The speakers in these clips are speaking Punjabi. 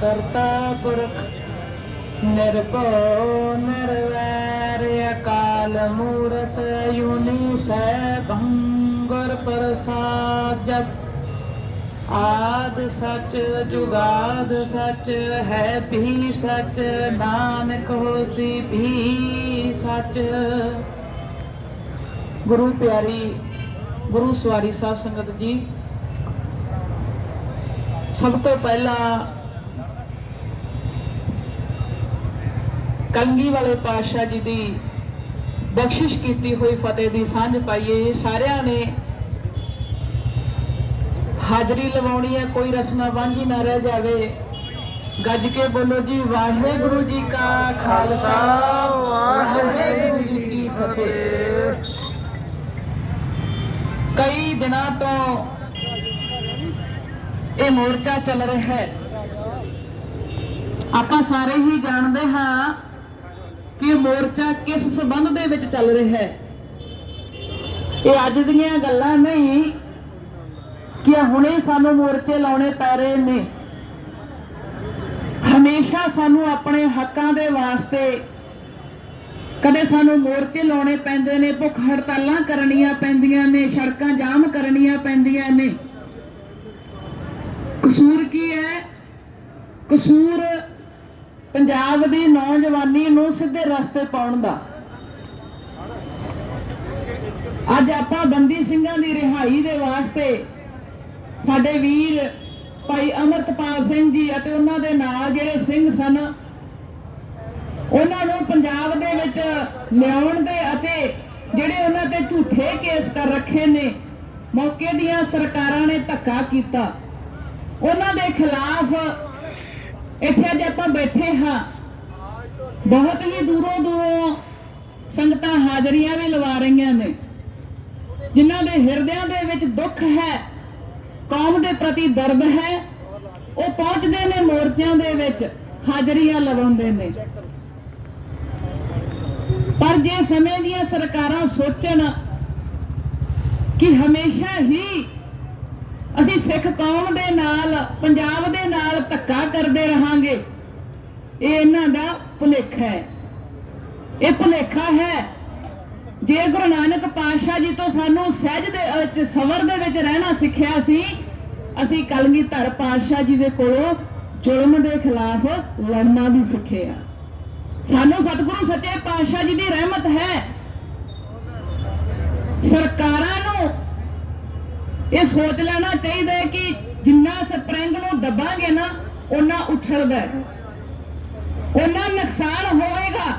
ਕਰਤਾ ਪੁਰਖ, ਨਿਰਭਉ ਨਿਰਵੈਰ ਅਕਾਲ ਮੂਰਤ ਯੂਨੀ ਸੈਭੰ ਗੁਰ ਪ੍ਰਸਾਦ। ਜਪ ਆਦ ਸੱਚ ਜੁਗਾਦ ਸੱਚ ਹੈ ਵੀ ਸੱਚ, ਨਾਨਕ ਹੋਸੀ ਵੀ ਸੱਚ। ਗੁਰੂ ਪਿਆਰੀ, ਗੁਰੂ ਸਵਾਰੀ ਸਾਧ ਸੰਗਤ ਜੀ, ਸਭ ਤੋਂ ਪਹਿਲਾਂ ਕੰਗੀ ਵਾਲੇ ਪਾਤਸ਼ਾਹ ਜੀ ਦੀ ਬਖਸ਼ਿਸ਼ ਕੀਤੀ ਹੋਈ ਫਤਿਹ ਦੀ ਸਾਂਝ ਪਾਈਏ, ਸਾਰਿਆਂ ਨੇ ਹਾਜ਼ਰੀ ਲਵਾਉਣੀ ਹੈ, ਕੋਈ ਰਸਨਾ ਵਾਂਝੀ ਨਾ ਰਹਿ ਜਾਵੇ। ਗੱਜ ਕੇ ਬੋਲੋ ਜੀ, ਵਾਹਿਗੁਰੂ ਜੀ ਕਾ ਖਾਲਸਾ, ਵਾਹਿਗੁਰੂ ਜੀ ਕੀ ਫਤਿਹ। ਕਈ ਦਿਨਾਂ ਤੋਂ ਇਹ ਮੋਰਚਾ ਚੱਲ ਰਿਹਾ ਹੈ। ਆਪਾਂ ਸਾਰੇ ਹੀ ਜਾਣਦੇ ਹਾਂ ਕਿ ਮੋਰਚਾ ਕਿਸ ਸਬੰਧ ਦੇ ਵਿੱਚ ਚੱਲ ਰਿਹਾ ਹੈ? ਇਹ ਅੱਜ ਦੀਆਂ ਗੱਲਾਂ ਨਹੀਂ ਕਿ ਹੁਣੇ ਸਾਨੂੰ ਮੋਰਚੇ ਲਾਉਣੇ ਪੈ ਰਹੇ ਨੇ। ਹਮੇਸ਼ਾ ਸਾਨੂੰ ਆਪਣੇ ਹੱਕਾਂ ਦੇ ਵਾਸਤੇ ਕਦੇ ਸਾਨੂੰ ਮੋਰਚੇ ਲਾਉਣੇ ਪੈਂਦੇ ਨੇ, ਭੁੱਖ ਹੜਤਾਲਾਂ ਕਰਨੀਆਂ ਪੈਂਦੀਆਂ ਨੇ, ਸੜਕਾਂ ਜਾਮ ਕਰਨੀਆਂ ਪੈਂਦੀਆਂ ਨੇ। ਕਸੂਰ ਕੀ ਹੈ? ਕਸੂਰ ਪੰਜਾਬ ਦੀ ਨੌਜਵਾਨੀ ਨੂੰ ਸਿੱਧੇ ਰਸਤੇ ਪਾਉਣ ਦਾ। ਅੱਜ ਆਪਾਂ ਬੰਦੀ ਸਿੰਘਾਂ ਦੀ ਰਿਹਾਈ ਦੇ ਵਾਸਤੇ ਸਾਡੇ ਵੀਰ ਭਾਈ ਅਮਰਤਪਾਲ ਸਿੰਘ ਜੀ ਅਤੇ ਉਹਨਾਂ ਦੇ ਨਾਲ ਜਿਹੜੇ ਸਿੰਘ ਸਨ, ਉਹਨਾਂ ਨੂੰ ਪੰਜਾਬ ਦੇ ਵਿੱਚ ਲਿਆਉਣ ਦੇ ਅਤੇ ਜਿਹੜੇ ਉਹਨਾਂ ਤੇ ਝੂਠੇ ਕੇਸ ਕਰ ਰੱਖੇ ਨੇ, ਮੌਕੇ ਦੀਆਂ ਸਰਕਾਰਾਂ ਨੇ ਧੱਕਾ ਕੀਤਾ। ਉਹਨਾਂ ਦੇ ਖਿਲਾਫ ਇੱਥੇ ਅੱਜ ਆਪਾਂ ਬੈਠੇ ਹਾਂ। ਬਹੁਤ ਹੀ ਦੂਰੋਂ ਦੂਰੋਂ ਸੰਗਤਾਂ ਹਾਜ਼ਰੀਆਂ ਵੀ ਲਵਾ ਰਹੀਆਂ ਨੇ। ਜਿਨ੍ਹਾਂ ਦੇ ਹਿਰਦਿਆਂ ਦੇ ਵਿੱਚ ਦੁੱਖ ਹੈ, ਕੌਮ ਦੇ ਪ੍ਰਤੀ ਦਰਦ ਹੈ, ਉਹ ਪਹੁੰਚਦੇ ਨੇ ਮੋਰਚਿਆਂ ਦੇ ਵਿੱਚ, ਹਾਜ਼ਰੀਆਂ ਲਵਾਉਂਦੇ ਨੇ। ਪਰ ਜੇ ਸਮੇਂ ਦੀਆਂ ਸਰਕਾਰਾਂ ਸੋਚਣ ਕਿ ਹਮੇਸ਼ਾ ਹੀ ਅਸੀਂ ਸਿੱਖ ਕੌਮ ਦੇ ਨਾਲ, ਪੰਜਾਬ ਦੇ ਨਾਲ ਧੱਕਾ ਕਰਦੇ ਰਹਾਂਗੇ। ਇਹ ਇਹਨਾਂ ਦਾ ਭੁਲੇਖਾ ਹੈ। ਇਹ ਭੁਲੇਖਾ ਹੈ। ਜੇ ਗੁਰੂ ਨਾਨਕ ਪਾਤਸ਼ਾਹ ਜੀ ਤੋਂ ਸਾਨੂੰ ਸਹਿਜ ਦੇ ਵਿੱਚ, ਸਬਰ ਦੇ ਵਿੱਚ ਰਹਿਣਾ ਸਿੱਖਿਆ ਸੀ, ਅਸੀਂ ਕਲਗੀ ਧਰ ਪਾਤਸ਼ਾਹ ਜੀ ਦੇ ਕੋਲੋਂ ਜ਼ੁਲਮ ਦੇ ਖਿਲਾਫ ਲੜਨਾ ਵੀ ਸਿੱਖਿਆ। ਸਾਨੂੰ ਸਤਿਗੁਰੂ ਸੱਚੇ ਪਾਤਸ਼ਾਹ ਜੀ ਦੀ ਰਹਿਮਤ ਹੈ। ਸਰਕਾਰਾਂ ਨੂੰ ਇਹ ਸੋਚ ਲੈਣਾ ਚਾਹੀਦਾ ਹੈ ਕਿ ਜਿੰਨਾ ਸਪਰਿੰਗ ਨੂੰ ਦਬਾਂਗੇ ਨਾ ਉਹਨਾਂ ਉਛਲਦਾ ਹੈ। ਉਹਨਾਂ ਨੁਕਸਾਨ ਹੋਵੇਗਾ।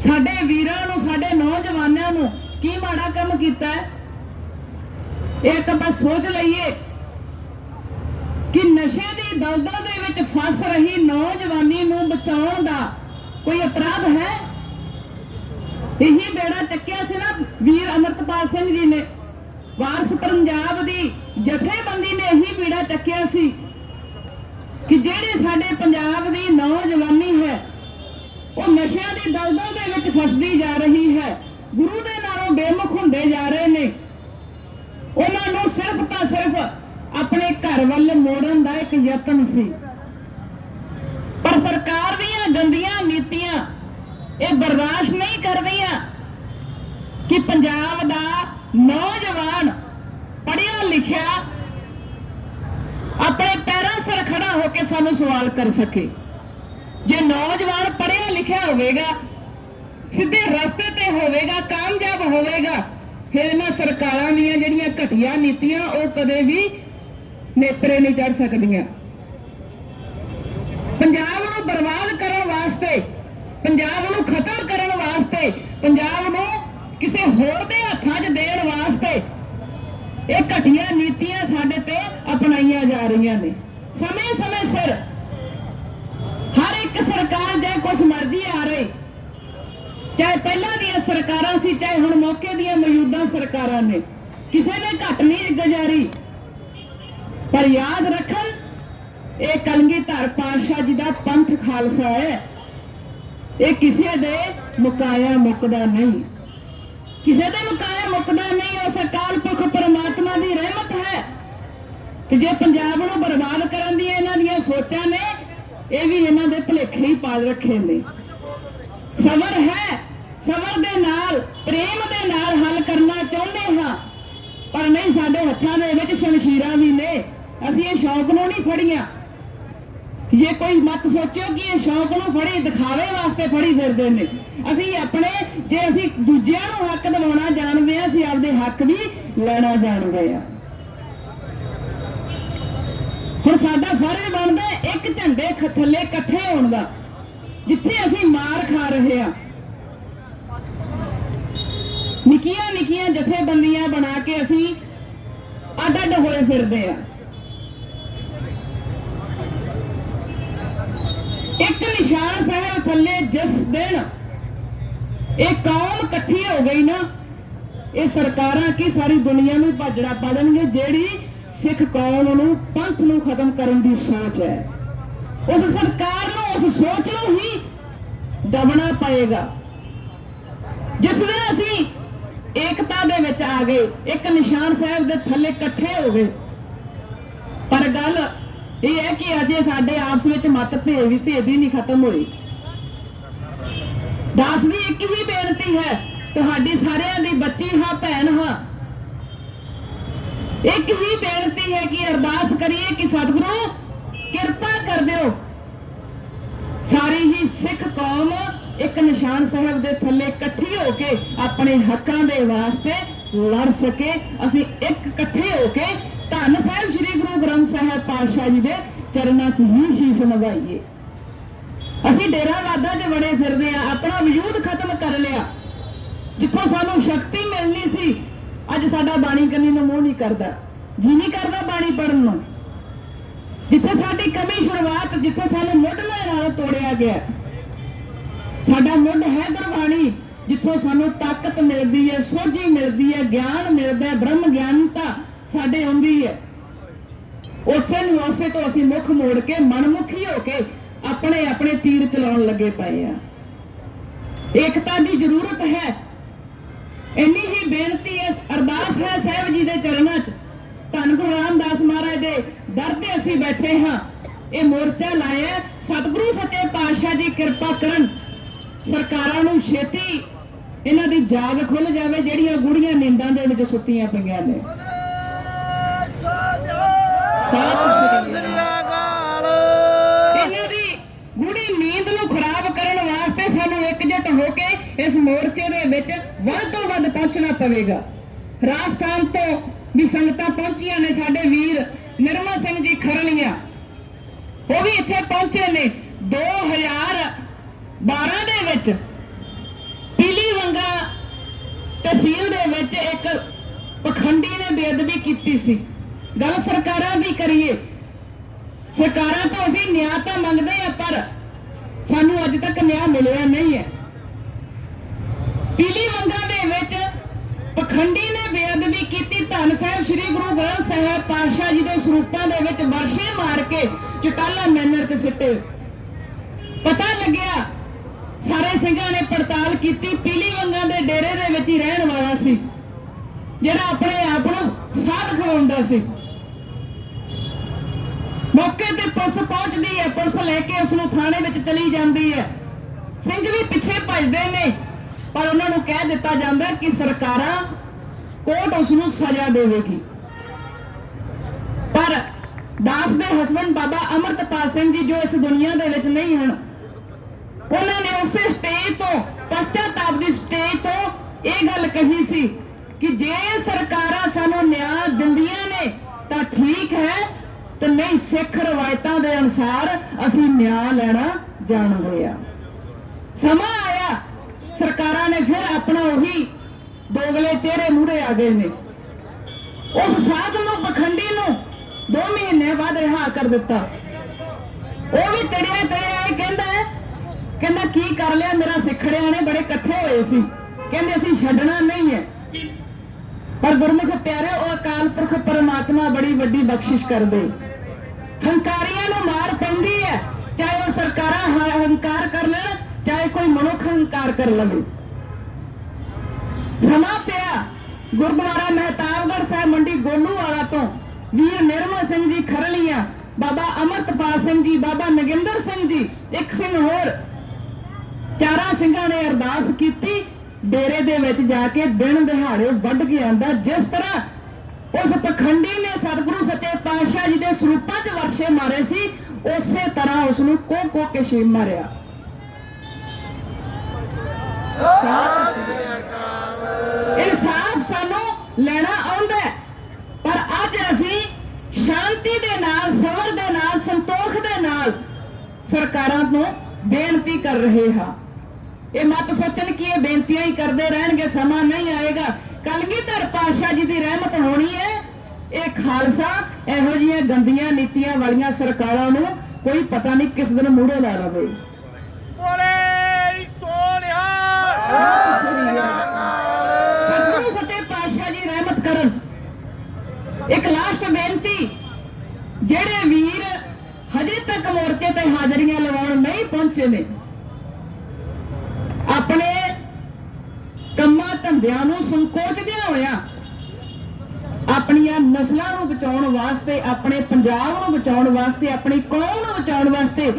ਸਾਡੇ ਵੀਰਾਂ ਨੂੰ, ਸਾਡੇ ਨੌਜਵਾਨਾਂ ਨੂੰ ਕੀ ਮਾੜਾ ਕੰਮ ਕੀਤਾ ਹੈ? ਇਹ ਤਾਂ ਬਸ ਸੋਚ ਲਈਏ ਕਿ ਨਸ਼ੇ ਦੀ ਦਲਦਲ ਦੇ ਵਿੱਚ ਫਸ ਰਹੀ ਨੌਜਵਾਨੀ ਨੂੰ ਬਚਾਉਣ ਦਾ ਕੋਈ ਅਪਰਾਧ ਹੈ? ਇਹੀ ਬੇੜਾ ਚੱਕਿਆ ਸੀ ਨਾ ਵੀਰ ਅਮਰਤਪਾਲ ਸਿੰਘ ਜੀ ਨੇ। ਵਾਰਸ ਪੰਜਾਬ ਦੀ ਜਥੇਬੰਦੀ ਨੇ ਇਹੀ ਬੀੜਾ ਚੱਕਿਆ ਸੀ ਕਿ ਜਿਹੜੇ ਸਾਡੇ ਪੰਜਾਬ ਦੀ ਨੌਜਵਾਨੀ ਹੈ, ਉਹ ਨਸ਼ਿਆਂ ਦੀ ਦਲਦਲ ਦੇ ਵਿੱਚ ਫਸਦੀ ਜਾ ਰਹੀ ਹੈ। ਗੁਰੂ ਦੇ ਨਾਲੋਂ ਬੇਮੁਖ ਹੁੰਦੇ ਜਾ ਰਹੇ ਨੇ। ਉਹਨਾਂ ਨੂੰ ਸਿਰਫ ਤਾਂ ਸਿਰਫ ਆਪਣੇ ਘਰ ਵੱਲ ਮੋੜਨ ਦਾ ਇੱਕ ਯਤਨ ਸੀ। ਪਰ ਸਰਕਾਰ ਦੀਆਂ ਗੰਦੀਆਂ ਨੀਤੀਆਂ ਇਹ ਬਰਦਾਸ਼ਤ ਨਹੀਂ ਕਰ ਰਹੀਆਂ ਕਿ ਪੰਜਾਬ ਦਾ ਨੌਜਵਾਨ ਪੜ੍ਹਿਆ ਲਿਖਿਆ ਆਪਣੇ ਪੈਰਾਂ ਸਿਰ ਖੜਾ ਹੋ ਕੇ ਸਾਨੂੰ ਸਵਾਲ ਕਰ ਸਕੇ। ਜੇ ਨੌਜਵਾਨ ਪੜ੍ਹਿਆ ਲਿਖਿਆ ਹੋਵੇਗਾ, ਸਿੱਧੇ ਰਸਤੇ ਤੇ ਹੋਵੇਗਾ, ਕਾਮਯਾਬ ਹੋਵੇਗਾ, ਫਿਰ ਇਹਨਾਂ ਸਰਕਾਰਾਂ ਦੀਆਂ ਜਿਹੜੀਆਂ ਘਟੀਆ ਨੀਤੀਆਂ, ਉਹ ਕਦੇ ਵੀ ਨੇਤਰੇ ਨਹੀਂ ਚੜ ਸਕਦੀਆਂ। ਪੰਜਾਬ ਨੂੰ ਬਰਬਾਦ ਕਰਨ ਵਾਸਤੇ, ਪੰਜਾਬ ਨੂੰ ਖਤਮ ਕਰਨ ਵਾਸਤੇ, ਪੰਜਾਬ ਨੂੰ ਕਿਸੇ ਹੋਰ ਦੇ ਹੱਥਾਂ 'ਚ ਦੇਣ ਵਾਸਤੇ ਇਹ ਘਟੀਆਂ ਨੀਤੀਆਂ ਸਾਡੇ ਤੇ ਅਪਣਾਈਆਂ ਜਾ ਰਹੀਆਂ ਨੇ। ਸਮੇਂ-ਸਮੇਂ ਸਿਰ ਹਰ ਇੱਕ ਸਰਕਾਰ ਜਾਂ ਕੁਛ ਮਰਜ਼ੀ ਆ ਰਹੀ। ਚਾਹੇ ਪਹਿਲਾਂ ਦੀਆਂ ਸਰਕਾਰਾਂ ਸੀ, ਚਾਹੇ ਹੁਣ ਮੌਕੇ ਦੀਆਂ ਮੌਜੂਦਾ ਸਰਕਾਰਾਂ ਨੇ। ਕਿਸੇ ਨੇ ਘਟ ਨਹੀਂ ਗੁਜ਼ਾਰੀ ਪਰ ਯਾਦ ਰੱਖਣ, ਇਹ ਕਲਗੀਧਰ ਪਾਤਸ਼ਾਹ ਜੀ ਦਾ ਪੰਥ ਖਾਲਸਾ ਹੈ। ਇਹ ਕਿਸੇ ਦੇ ਮੁਕਾਇਆ ਮੁਕਦਾ ਨਹੀਂ। ਕਿਸੇ ਦੇ ਮੁਕਾਇਆ ਮੁਕਦਾ ਨਹੀਂ ਉਸ ਅਕਾਲ ਪੁਰਖ ਪਰਮਾਤਮਾ ਦੀ ਰਹਿਮਤ ਹੈ। ਤੇ ਜੇ ਪੰਜਾਬ ਨੂੰ ਬਰਬਾਦ ਕਰਨ ਦੀਆਂ ਇਹਨਾਂ ਦੀਆਂ ਸੋਚਾਂ ਨੇ, ਇਹ ਵੀ ਇਹਨਾਂ ਦੇ ਭੁਲੇਖੇ ਹੀ ਪਾਲ ਰੱਖੇ ਨੇ। ਸਬਰ ਹੈ, ਸਬਰ ਦੇ ਨਾਲ, ਪ੍ਰੇਮ ਦੇ ਨਾਲ ਹੱਲ ਕਰਨਾ ਚਾਹੁੰਦੇ ਹਾਂ। ਪਰ ਨਹੀਂ, ਸਾਡੇ ਹੱਥਾਂ ਦੇ ਵਿੱਚ ਸ਼ਮਸ਼ੀਰਾਂ ਵੀ ਨੇ। ਅਸੀਂ ਇਹ ਸ਼ੌਕ ਨੂੰ ਨਹੀਂ ਫੜੀਆਂ। ਜੇ ਕੋਈ ਮਤ ਸੋਚਿਓ ਕਿ ਇਹ ਸ਼ੌਕ ਨੂੰ ਫੜੀ, ਦਿਖਾਵੇ ਵਾਸਤੇ ਫੜੀ ਫਿਰਦੇ ਨੇ। ਅਸੀਂ ਆਪਣੇ, ਜੇ ਅਸੀਂ ਦੂਜਿਆਂ ਨੂੰ ਹੱਕ ਦਿਵਾਉਣਾ ਜਾਣਦੇ ਆ ਅਸੀਂ ਆਪਦੇ ਹੱਕ ਵੀ ਲੈਣਾ ਜਾਣਦੇ ਆ ਹੁਣ ਸਾਡਾ ਫਰਜ਼ ਬਣਦਾ ਇੱਕ ਝੰਡੇ ਥੱਲੇ ਇਕੱਠੇ ਹੋਣ ਦਾ, ਜਿੱਥੇ ਅਸੀਂ ਮਾਰ ਖਾ ਰਹੇ ਆ ਨਿੱਕੀਆਂ ਨਿੱਕੀਆਂ ਜਥੇਬੰਦੀਆਂ ਬਣਾ ਕੇ ਅਸੀਂ ਅੱਡ ਅੱਡ ਹੋਏ ਫਿਰਦੇ ਆ ਇੱਕ ਨਿਸ਼ਾਨ ਸਾਹਿਬ ਥੱਲੇ ਜਿਸ ਦਿਨ ਇਹ ਕੌਮ ਇਕੱਠੀ ਹੋ ਗਈ ਨਾ, ਇਹ ਸਰਕਾਰਾਂ ਕੀ ਸਾਰੀ ਦੁਨੀਆ ਨੂੰ ਭਾਜੜਾ ਪਾ ਦੇਣਗੇ? ਜਿਹੜੀ ਸਿੱਖ ਕੌਮ ਨੂੰ, ਪੰਥ ਨੂੰ ਖਤਮ ਕਰਨ ਦੀ ਸੋਚ ਹੈ। ਉਸ ਸਰਕਾਰ ਨੂੰ, ਉਸ ਸੋਚ ਨੂੰ ਹੀ ਦਬਣਾ ਪਏਗਾ। ਜਿਸ ਦਿਨ ਅਸੀਂ ਏਕਤਾ ਦੇ ਵਿੱਚ ਆ ਗਏ, ਇੱਕ ਨਿਸ਼ਾਨ ਸਾਹਿਬ ਦੇ ਥੱਲੇ ਇਕੱਠੇ ਹੋ ਗਏ। ਪਰ ਗੱਲ ਇਹ ਹੈ ਕਿ ਅਜੇ ਸਾਡੇ ਆਪਸ ਵਿੱਚ ਮਤਭੇਦ ਵੀ ਭੇਦ ਹੀ ਨਹੀਂ ਖਤਮ ਹੋਈ। ਦਾਸ ਦੀ ਇੱਕ ਹੀ ਬੇਨਤੀ ਹੈ, ਤੁਹਾਡੀ ਸਾਰਿਆਂ ਦੀ ਬੱਚੀ ਹਾਂ, ਭੈਣ ਹਾਂ। ਇੱਕ ਹੀ ਬੇਨਤੀ ਹੈ ਕਿ ਅਰਦਾਸ ਕਰੀਏ ਕਿ ਸਤਿਗੁਰੂ, ਕਿਰਪਾ ਕਰ ਦਿਓ। ਸਾਰੀ ਹੀ ਸਿੱਖ ਕੌਮ ਇੱਕ ਨਿਸ਼ਾਨ ਸਾਹਿਬ ਦੇ ਥੱਲੇ ਇਕੱਠੀ ਹੋ ਕੇ ਆਪਣੇ ਹੱਕਾਂ ਦੇ ਵਾਸਤੇ ਲੜ ਸਕੇ। ਅਸੀਂ ਇੱਕ ਇਕੱਠੇ ਹੋ ਕੇ ਧੰਨ ਸਾਹਿਬ ਸਾਹਿਬ ਪਾਤਸ਼ਾਹ ਜੀ ਦੇ ਚਰਨਾਂ 'ਚ ਹੀ ਸ਼ੀਸ਼ ਨਵਾਈਏ ਅਸੀਂ ਡੇਰਾਵਾਦਾ 'ਚ ਬੜੇ ਫਿਰਦੇ ਆ ਆਪਣਾ ਵਜੂਦ ਖਤਮ ਕਰ ਲਿਆ। ਜਿੱਥੋਂ ਸਾਨੂੰ ਸ਼ਕਤੀ ਮਿਲਣੀ ਸੀ, ਅੱਜ ਸਾਡਾ ਬਾਣੀ ਕੰਨੀ ਨੂੰ ਮੂੰਹ ਨਹੀਂ ਕਰਦਾ। ਜੀ ਨਹੀਂ ਕਰਦਾ ਬਾਣੀ ਪੜਨ ਨੂੰ। ਜਿੱਥੇ ਸਾਡੀ ਕਮੀ ਸ਼ੁਰੂਆਤ, ਜਿੱਥੇ ਸਾਨੂੰ ਮੁੱਢ ਨਾਲ ਤੋੜਿਆ ਗਿਆ। ਸਾਡਾ ਮੁੱਢ ਹੈ ਗੁਰਬਾਣੀ, ਜਿੱਥੋਂ ਸਾਨੂੰ ਤਾਕਤ ਮਿਲਦੀ ਹੈ, ਸੋਝੀ ਮਿਲਦੀ ਹੈ, ਗਿਆਨ ਮਿਲਦਾ ਹੈ, ਬ੍ਰਹਮ ਗਿਆਨਤਾ ਸਾਡੇ ਆਉਂਦੀ ਹੈ। ਉਸੇ ਨੂੰ ਉਸੇ ਤੋਂ ਅਸੀਂ ਮੁੱਖ ਮੋੜ ਕੇ ਮਨਮੁਖੀ ਹੋ ਕੇ ਆਪਣੇ ਆਪਣੇ ਤੀਰ ਚਲਾਉਣ ਲੱਗੇ ਪਏ ਆ। ਏਕਤਾ ਦੀ ਜ਼ਰੂਰਤ ਹੈ। ਇੰਨੀ ਹੀ ਬੇਨਤੀ ਹੈ ਅਰਦਾਸ ਹੈ ਸਾਹਿਬ ਜੀ ਦੇ ਚਰਨਾਂ 'ਚ। ਧੰਨ ਗੁਰੂ ਰਾਮਦਾਸ ਮਹਾਰਾਜ ਦੇ ਦਰ ਤੇ ਅਸੀਂ ਬੈਠੇ ਹਾਂ। ਇਹ ਮੋਰਚਾ ਲਾਇਆ ਸਤਿਗੁਰੂ ਸੱਚੇ ਪਾਤਸ਼ਾਹ ਜੀ ਕਿਰਪਾ ਕਰਨ ਸਰਕਾਰਾਂ ਨੂੰ ਛੇਤੀ ਇਹਨਾਂ ਦੀ ਜਾਗ ਖੁੱਲ ਜਾਵੇ, ਜਿਹੜੀਆਂ ਗੁੜੀਆਂ ਨੀਂਦਾਂ ਦੇ ਵਿੱਚ ਸੁੱਤੀਆਂ ਪਈਆਂ ਨੇ। ਸਤਿ ਸ੍ਰੀ ਅਕਾਲ। ਇਹਨਾਂ ਦੀ ਗੂੜੀ ਨੀਂਦ ਨੂੰ ਖਰਾਬ ਕਰਨ ਵਾਸਤੇ ਸਾਨੂੰ ਇਕਜੁੱਟ ਹੋ ਕੇ ਇਸ ਮੋਰਚੇ ਦੇ ਵਿੱਚ ਵੱਧ ਤੋਂ ਵੱਧ ਪਹੁੰਚਣਾ ਪਵੇਗਾ। ਰਾਜਸਥਾਨ ਤੋਂ ਵੀ ਸੰਗਤਾਂ ਪਹੁੰਚੀਆਂ ਨੇ ਸਾਡੇ ਵੀਰ ਨਿਰਮਲ ਸਿੰਘ ਜੀ ਖਰਲੀਆਂ। ਉਹ ਵੀ ਇੱਥੇ ਪਹੁੰਚੇ ਨੇ 2012 ਦੇ ਵਿੱਚ। ਪੀਲੀ ਵੰਗਾ ਤਹਿਸੀਲ ਦੇ ਵਿੱਚ ਇੱਕ ਪਖੰਡੀ ਨੇ ਬੇਅਦਬੀ ਕੀਤੀ ਸੀ। ਗੱਲ ਸਰਕਾਰ ਕਰੀਏ। ਸਰਕਾਰਾਂ ਤੋਂ ਅਸੀਂ ਨਿਆਂ ਤਾਂ ਮੰਗਦੇ ਆ ਪਰ ਸਾਨੂੰ ਅੱਜ ਤੱਕ ਨਿਆਂ ਮਿਲਿਆ ਨਹੀਂ ਹੈ। ਪੀਲੀ ਵੰਗਾ ਦੇ ਵਿੱਚ ਪਖੰਡੀ ਨੇ ਬੇਅਦਬੀ ਕੀਤੀ। ਧੰਨ ਸਾਹਿਬ ਸ੍ਰੀ ਗੁਰੂ ਗ੍ਰੰਥ ਸਾਹਿਬ ਪਾਤਸ਼ਾਹ ਜੀ ਦੇ ਸਰੂਪਾਂ ਦੇ ਵਿੱਚ ਵਰਸ਼ੇ ਮਾਰ ਕੇ ਚਟਾਲਾ ਮੈਨਰ ਤੇ ਸਿੱਟੇ। ਪਤਾ ਲੱਗਿਆ, ਸਾਰੇ ਸਿੰਘਾਂ ਨੇ ਪੜਤਾਲ ਕੀਤੀ। ਪੀਲੀ ਵੰਗਾ ਦੇ ਡੇਰੇ ਦੇ ਵਿੱਚ ਹੀ ਰਹਿਣ ਵਾਲਾ ਸੀ, ਜਿਹੜਾ ਆਪਣੇ ਆਪ ਨੂੰ ਸਾਧ ਖਵਾਉਂਦਾ ਸੀ ਮੌਕੇ ਤੇ ਪੁਲਿਸ ਪਹੁੰਚਦੀ ਹੈ, ਪੁਲਿਸ ਲੈ ਕੇ ਉਸ ਨੂੰ ਥਾਣੇ ਵਿੱਚ ਚਲੀ ਜਾਂਦੀ ਹੈ। ਸਿੰਘ ਵੀ ਪਿੱਛੇ ਭੱਜਦੇ ਨੇ, ਪਰ ਉਹਨਾਂ ਨੂੰ ਕਹਿ ਦਿੱਤਾ ਜਾਂਦਾ ਕਿ ਸਰਕਾਰਾਂ ਕੋਰਟ ਉਸ ਨੂੰ ਸਜ਼ਾ ਦੇਵੇਗੀ। ਪਰ ਦਾਸ ਦੇ ਹਸਬੰਡ ਬਾਬਾ ਅਮਰਤਪਾਲ ਸਿੰਘ ਜੀ ਜੋ ਇਸ ਦੁਨੀਆ ਦੇ ਵਿੱਚ ਨਹੀਂ ਹਨ, ਉਹਨਾਂ ਨੇ ਉਸੇ ਸਟੇਜ ਤੋਂ ਪਛਤਾਤਾਪ ਦੀ ਸਟੇਜ ਤੋਂ ਇਹ ਗੱਲ ਕਹੀ ਸੀ ਕਿ ਜੇ ਸਰਕਾਰਾਂ ਸਾਨੂੰ ਨਿਆਂ ਦਿੰਦੀਆਂ ਨੇ, ਤਾਂ ਠੀਕ ਹੈ ਨਹੀਂ, ਸਿੱਖ ਰਵਾਇਤਾਂ ਦੇ ਅਨੁਸਾਰ ਅਸੀਂ ਨਿਆਂ ਲੈਣਾ ਜਾਣਦੇ ਆ। ਸਮਾਂ ਆਇਆ, ਸਰਕਾਰਾਂ ਨੇ ਫਿਰ ਆਪਣਾ ਉਹੀ ਦੋਗਲੇ ਚਿਹਰੇ ਮੂਹਰੇ ਆ ਗਏ ਨੇ। ਉਸ ਸਾਧ ਨੂੰ, ਪਖੰਡੀ ਨੂੰ 2 ਮਹੀਨੇ ਬਾਅਦ ਰਿਹਾ ਕਰ ਦਿੱਤਾ। ਉਹ ਵੀ ਤੜਿਆ ਤੜਿਆ ਇਹ ਕਹਿੰਦਾ ਕਹਿੰਦਾ, ਕੀ ਕਰ ਲਿਆ ਮੇਰਾ ਸਿੱਖੜਿਆਂ ਨੇ? ਬੜੇ ਇਕੱਠੇ ਹੋਏ ਸੀ। ਕਹਿੰਦੇ, ਅਸੀਂ ਛੱਡਣਾ ਨਹੀਂ ਹੈ। ਪਰ ਗੁਰਮੁਖ ਪਿਆਰੇ ਉਹ ਅਕਾਲ ਪੁਰਖ ਪਰਮਾਤਮਾ ਬੜੀ ਵੱਡੀ ਬਖਸ਼ਿਸ਼ ਕਰਦੇ। ਹੰਕਾਰੀਆਂ ਨੂੰ ਮਾਰ ਪੈਂਦੀ ਹੈ। ਚਾਹੇ ਉਹ ਸਰਕਾਰਾਂ ਹੰਕਾਰ ਕਰ ਲੈਣ, ਚਾਹੇ ਕੋਈ ਮਨੁੱਖ ਹੰਕਾਰ ਕਰ ਲਵੇ। ਸਮਾਂ ਪਿਆ। ਗੁਰਦੁਆਰਾ ਮਹਿਤਾਬਗੜ੍ਹ ਸਾਹਿਬ ਮੰਡੀ ਗੋਲੂ ਵਾਲਾ ਤੋਂ ਵੀਰ ਨਿਰਮਲ ਸਿੰਘ ਜੀ ਖਰਲੀਆਂ, ਬਾਬਾ ਅਮਰਤਪਾਲ ਸਿੰਘ ਜੀ, ਬਾਬਾ ਨਗਿੰਦਰ ਸਿੰਘ ਜੀ, ਇੱਕ ਸਿੰਘ ਹੋਰ, ਚਾਰਾਂ ਸਿੰਘਾਂ ਨੇ ਅਰਦਾਸ ਕੀਤੀ। ਡੇਰੇ ਦੇ ਵਿੱਚ ਜਾ ਕੇ ਦਿਨ ਦਿਹਾੜੇ ਵੱਢ ਕੇ ਆਂਦਾ ਜਿਸ ਤਰ੍ਹਾਂ ਉਸ ਪਖੰਡੀ ਨੇ ਸਤਿਗੁਰੂ ਸੱਚੇ ਪਾਤਸ਼ਾਹ ਜੀ ਦੇ ਸਰੂਪਾਂ 'ਚ ਵਰਸ਼ੇ ਮਾਰੇ ਸੀ, ਉਸੇ ਤਰ੍ਹਾਂ ਉਸ ਨੂੰ ਕੋ ਕੋ ਕੇ ਛੇ ਮਾਰਿਆ। ਇਨਸਾਫ ਸਾਨੂੰ ਲੈਣਾ ਆਉਂਦਾ ਪਰ ਅੱਜ ਅਸੀਂ ਸ਼ਾਂਤੀ ਦੇ ਨਾਲ, ਸਬਰ ਦੇ ਨਾਲ, ਸੰਤੋਖ ਦੇ ਨਾਲ ਸਰਕਾਰਾਂ ਤੋਂ ਬੇਨਤੀ ਕਰ ਰਹੇ ਹਾਂ। ਇਹ ਮਤ ਸੋਚਣ ਕਿ ਇਹ ਬੇਨਤੀਆਂ ਹੀ ਕਰਦੇ ਰਹਿਣਗੇ, ਸਮਾਂ ਨਹੀਂ ਆਏਗਾ। ਕਲਗੀਧਰ ਪਾਤਸ਼ਾਹ ਜੀ ਦੀ ਰਹਿਮਤ ਹੋਣੀ ਹੈ। ਇਹ ਖਾਲਸਾ ਇਹੋ ਜਿਹੀਆਂ ਗੰਦੀਆਂ ਨੀਤੀਆਂ ਵਾਲੀਆਂ ਸਰਕਾਰਾਂ ਨੂੰ ਕੋਈ ਪਤਾ ਨਹੀਂ ਕਿਸ ਦਿਨ ਮੂਹਰੇ ਲਾ ਲਵੇ। ਸੱਚੇ ਪਾਤਸ਼ਾਹ ਜੀ ਰਹਿਮਤ ਕਰਨ। ਇੱਕ ਲਾਸਟ ਬੇਨਤੀ ਜਿਹੜੇ ਵੀਰ ਹਜੇ ਤੱਕ ਮੋਰਚੇ ਤੇ ਹਾਜ਼ਰੀਆਂ ਲਵਾਉਣ ਨਹੀਂ ਪਹੁੰਚੇ ਨੇ ਆਪਣੇ ਕੰਮਾਂ ਧੰਦਿਆਂ ਨੂੰ ਸੰਕੋਚਦਿਆਂ ਹੋਇਆਂ ਆਪਣੀਆਂ ਨਸਲਾਂ ਨੂੰ ਬਚਾਉਣ ਵਾਸਤੇ, ਆਪਣੇ ਪੰਜਾਬ ਨੂੰ ਬਚਾਉਣ ਵਾਸਤੇ, ਆਪਣੀ ਕੌਮ ਨੂੰ ਬਚਾਉਣ ਵਾਸਤੇ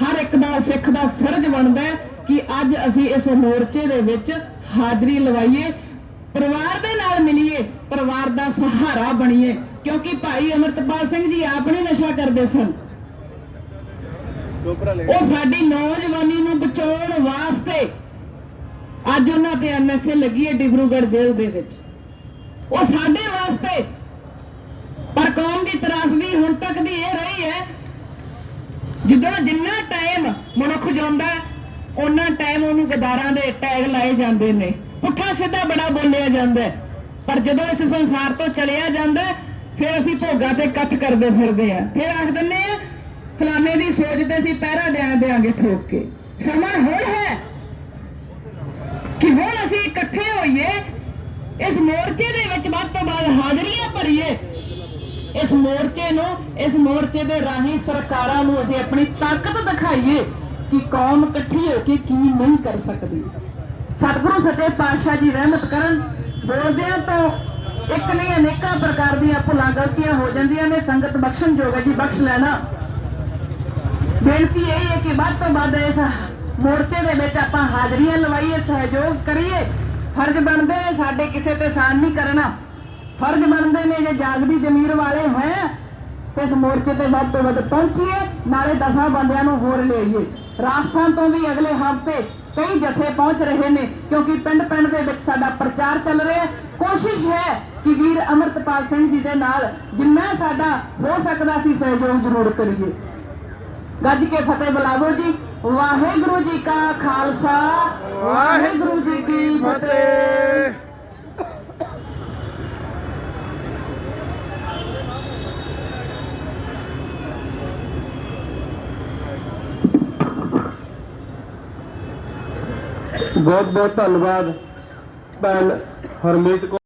ਹਰ ਇੱਕ ਦਾ, ਸਿੱਖ ਦਾ ਫਰਜ਼ ਬਣਦਾ ਹੈ ਕਿ ਅੱਜ ਅਸੀਂ ਇਸ ਮੋਰਚੇ ਦੇ ਵਿੱਚ ਹਾਜ਼ਰੀ ਲਵਾਈਏ, ਪਰਿਵਾਰ ਦੇ ਨਾਲ ਮਿਲੀਏ, ਪਰਿਵਾਰ ਦਾ ਸਹਾਰਾ ਬਣੀਏ। ਕਿਉਂਕਿ ਭਾਈ ਅਮਰਤਪਾਲ ਸਿੰਘ ਜੀ ਆਪ ਨਹੀਂ ਨਸ਼ਾ ਕਰਦੇ ਸਨ। ਉਹ ਸਾਡੀ ਨੌਜਵਾਨੀ ਨੂੰ ਬਚਾਉਣ ਵਾਸਤੇ ਅੱਜ ਉਹਨਾਂ ਤੇ ਐਮਐਸਏ ਲੱਗੀ ਹੈ ਡਿਬਰੂਗੜ੍ਹ ਜੇਲ੍ਹ ਦੇ ਵਿੱਚ। ਉਹ ਸਾਡੇ ਵਾਸਤੇ, ਪਰ ਕੌਮ ਦੀ ਤਰਾਸਦੀ ਹੁਣ ਤੱਕ ਦੀ ਇਹ ਰਹੀ ਹੈ, ਜਦੋਂ ਜਿੰਨਾ ਟਾਈਮ ਮਨੁੱਖ ਜਿਉਂਦਾ ਉਹਨਾਂ ਟਾਈਮ ਉਹਨੂੰ ਗਦਾਰਾਂ ਦੇ ਟੈਗ ਲਾਏ ਜਾਂਦੇ ਨੇ। ਪੁੱਠਾ ਸਿੱਧਾ ਬੜਾ ਬੋਲਿਆ ਜਾਂਦਾ ਪਰ ਜਦੋਂ ਇਸ ਸੰਸਾਰ ਤੋਂ ਚਲਿਆ ਜਾਂਦਾ ਫਿਰ ਅਸੀਂ ਭੋਗਾ ਤੇ ਇਕੱਠ ਕਰਦੇ ਫਿਰਦੇ ਆ ਫਿਰ ਆਖ ਦਿੰਦੇ ਆ ਫਲਾਣੇ ਦੀ ਸੋਚ ਤੇ ਅਸੀਂ ਪਹਿਰਾ ਦਿਆਂ ਦਿਆਂਗੇ ਠੋਕ ਕੇ। ਸਮਾਂ ਹੁਣ ਹੈ। ਕਿ ਹੁਣ ਅਸੀਂ ਇਕੱਠੇ ਹੋਈਏ, ਇਸ ਮੋਰਚੇ ਦੇ ਵਿੱਚ ਵੱਧ ਤੋਂ ਵੱਧ ਹਾਜ਼ਰੀਆਂ ਭਰੀਏ। ਇਸ ਮੋਰਚੇ ਨੂੰ, ਇਸ ਮੋਰਚੇ ਦੇ ਰਾਹੀਂ ਸਰਕਾਰਾਂ ਨੂੰ ਅਸੀਂ ਆਪਣੀ ਤਾਕਤ ਦਿਖਾਈਏ ਕਿ ਕੌਮ ਇਕੱਠੀ ਹੋ ਕੇ ਕੀ ਨਹੀਂ ਕਰ ਸਕਦੀ। ਸਤਿਗੁਰੂ ਸੱਚੇ ਪਾਤਸ਼ਾਹ ਜੀ ਰਹਿਮਤ ਕਰਨ, ਬੋਲਦਿਆਂ ਤੋਂ ਇੱਕ ਨਹੀਂ, ਅਨੇਕਾਂ ਪ੍ਰਕਾਰ ਦੀਆਂ ਭੁੱਲਾਂ ਗਲਤੀਆਂ ਹੋ ਜਾਂਦੀਆਂ ਨੇ। ਸੰਗਤ ਬਖਸ਼ਣ ਜੋਗਾ ਜੀ, ਬਖਸ਼ ਲੈਣਾ। ਬੇਨਤੀ ਇਹ ਹੈ ਕਿ ਵੱਧ ਤੋਂ ਵੱਧ ਇਸ ਮੋਰਚੇ ਦੇ ਵਿੱਚ ਆਪਾਂ ਹਾਜ਼ਰੀਆਂ ਲਵਾਈਏ, ਸਹਿਯੋਗ ਕਰੀਏ। ਫਰਜ਼ ਬਣਦੇ ਨੇ ਸਾਡੇ ਕਿਸੇ ਤੇ ਸਾਨ ਨਹੀਂ ਕਰਨਾ। ਫਰਜ਼ ਬਣਦੇ ਨੇ ਜੇ ਜਾਗਦੀ ਜ਼ਮੀਰ ਵਾਲੇ ਹੈ, ਤੇ ਇਸ ਮੋਰਚੇ ਤੇ ਵੱਧ ਤੋਂ ਵੱਧ ਪਹੁੰਚੀਏ, ਨਾਲੇ ਦਸਾਂ ਬੰਦਿਆਂ ਨੂੰ ਹੋਰ ਲਿਆਈਏ। ਰਾਜਸਥਾਨ ਤੋਂ ਵੀ ਅਗਲੇ ਹਫ਼ਤੇ ਕਈ ਜਥੇ ਪਹੁੰਚ ਰਹੇ ਨੇ, ਕਿਉਂਕਿ ਪਿੰਡ ਪਿੰਡ ਦੇ ਵਿੱਚ ਸਾਡਾ ਪ੍ਰਚਾਰ ਚੱਲ ਰਿਹਾ ਕੋਸ਼ਿਸ਼ ਹੈ ਕਿ ਵੀਰ ਅਮਰਤਪਾਲ ਸਿੰਘ ਜੀ ਦੇ ਨਾਲ ਜਿੰਨਾ ਸਾਡਾ ਹੋ ਸਕਦਾ ਸੀ ਸਹਿਯੋਗ ਜ਼ਰੂਰ ਕਰੀਏ। ਗੱਜ ਕੇ ਫਤਿਹ ਬੁਲਾਵੋ ਜੀ। ਵਾਹਿਗੁਰੂ ਜੀ ਕਾ ਖਾਲਸਾ ਵਾਹਿਗੁਰੂ ਜੀ ਕੀ ਫਤਿਹ। ਬਹੁਤ ਬਹੁਤ ਧੰਨਵਾਦ ਭੈਣ ਹਰਮੀਤ ਕੌਰ।